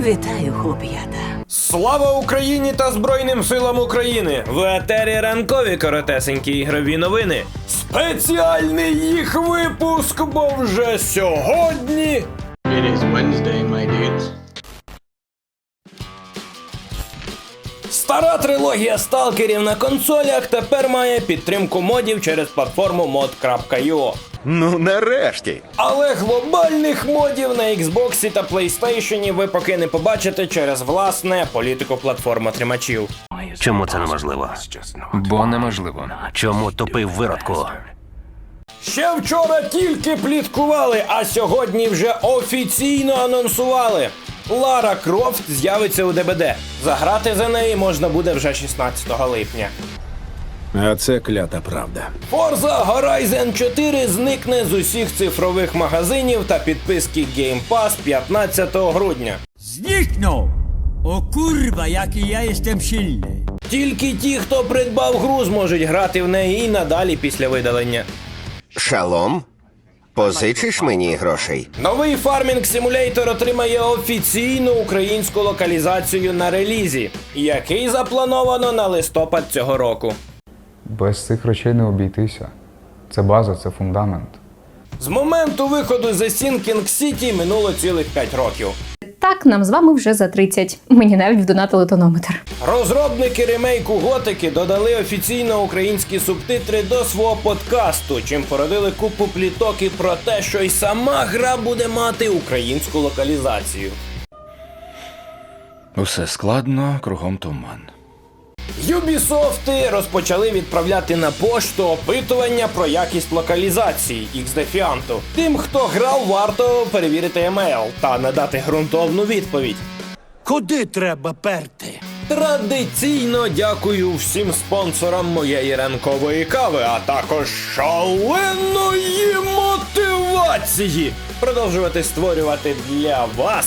Вітаю, хлоп'ята. Слава Україні та Збройним силам України! В етері ранкові коротесенькі ігрові новини. Спеціальний їх випуск, бо вже сьогодні. It is Wednesday, my dudes. Стара трилогія сталкерів на консолях тепер має підтримку модів через платформу mod.io. Ну, нарешті. Але глобальних модів на Xbox та PlayStation ви поки не побачите через власне політику платформ отримачів. Чому це неможливо? Бо неможливо. Чому тупив виродку? Ще вчора тільки пліткували, а сьогодні вже офіційно анонсували. Лара Крофт з'явиться у ДБД. Заграти за неї можна буде вже 16 липня. А це клята правда. Forza Horizon 4 зникне з усіх цифрових магазинів та підписки Game Pass 15 грудня. Zniknął! O kurwa, jaki ja jestem silny! Тільки ті, хто придбав гру, зможуть грати в неї і надалі після видалення. Шалом? Позичиш мені грошей? Новий фармінг симулятор отримає офіційну українську локалізацію на релізі, який заплановано на листопад цього року. Без цих речей не обійтися. Це база, це фундамент. З моменту виходу The Sinking City минуло цілих 5 років. Так, нам з вами вже за 30. Мені навіть вдонатили тонометр. Розробники ремейку Готики додали офіційно українські субтитри до свого подкасту, чим породили купу пліток і про те, що й сама гра буде мати українську локалізацію. Усе складно, кругом туман. Юбісофти розпочали відправляти на пошту опитування про якість локалізації XD Fianto. Тим, хто грав, варто перевірити емейл та надати ґрунтовну відповідь. Куди треба перти? Традиційно дякую всім спонсорам моєї ранкової кави, а також шаленої мотивації продовжувати створювати для вас